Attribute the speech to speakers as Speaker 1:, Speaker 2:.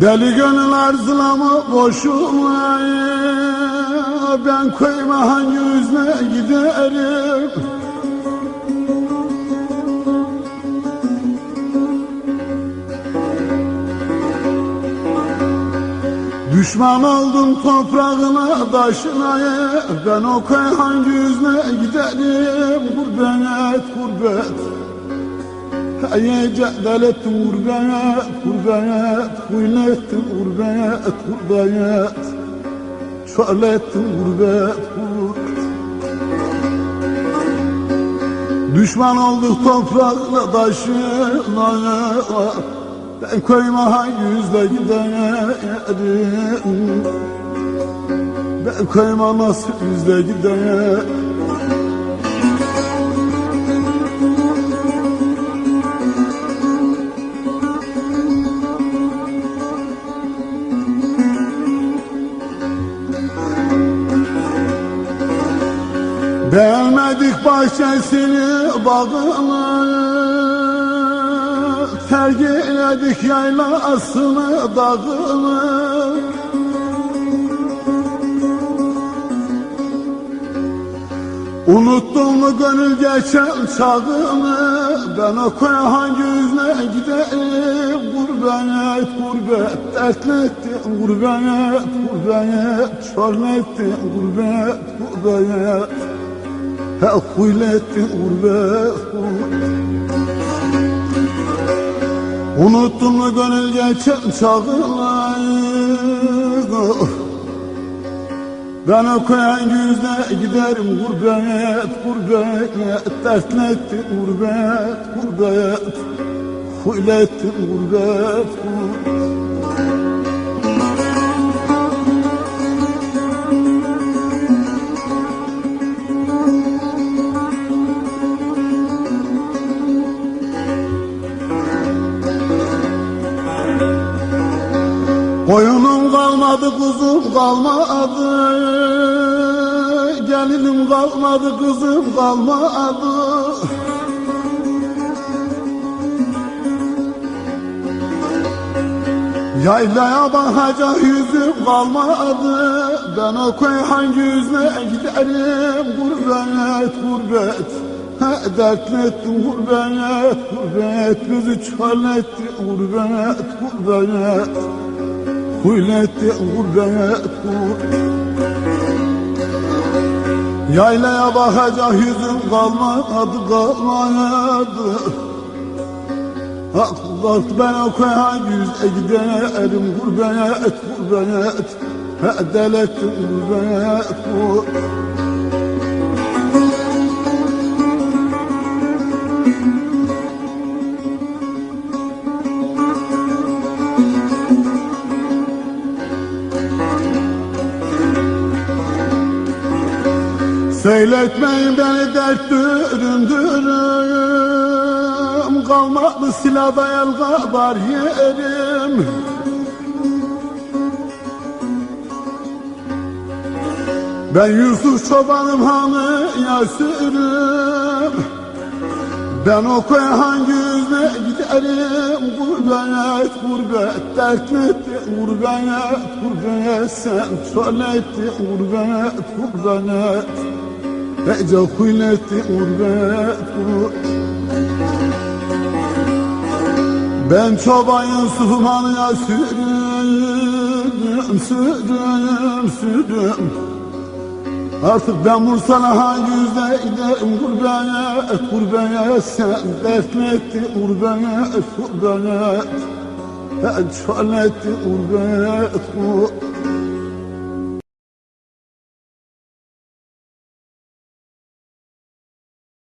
Speaker 1: Deli gönül arzulama boşuna Ben koyma hangi yüzle giderim? Düşman oldum toprağına taşına Ben o köy hangi yüzle giderim? Gurbet gurbet Cedelettim gurbet gurbet Kuylettim gurbet gurbet Çölettim gurbet gurbet Düşman olduk toprağına taşına Ben koyma hangi yüzle giderim. Ben koyma nasıl yüzle giderim Beğenmedik bahçesini bağını Terk eyledik yaylasını dağını Unuttun mu gönül geçen çağını? Ben o koya hangi yüzle giderim Gurbet gurbet dertlettin Gurbet gurbet çorlettin Gurbet gurbet Gurbet Unuttun mu gönül geçen çağını ben okuyan yüzle giderim gurbet, gurbet. Dertlettin gurbet, gurbet. Huylettin gurbet, gurbet Koyunum kalmadı, kuzum kalmadı. Gelinim kalmadı, kızım kalmadı. Yaylaya bakacak yüzüm kalmadı. Ben o köy hangi yüzle giderim? Gurbet, gurbet. He, dertlettim gurbet, gurbet. Bizi çöletti gurbet, gurbet Gurbet, gurbet Yaylaya bakacak yüzüm kalmadı, kalmadı. Aklı ben o köye yüze giderim. Gurbet, gurbet. Hedelettim gurbet, gurbet Söyletmeyin beni dert düründürüm Kalmadı silahda el kadar yerim. Ben Yusuf çobanım hanı yasırım Ben o köye hangi yüzle giderim? Gurbet, gurbet, dertletti Gurbet, gurbet, sen söyletti Gurbet, gurbet Gurbet, gurbet Ben çoban Yusuf'um sürdüm, sürdüm, sürdüm. Artık ben Bursa'na hangi yüzle giderim gurbet, gurbet Sen dertletti gurbet, gurbet Ben çöletti gurbet, gurbet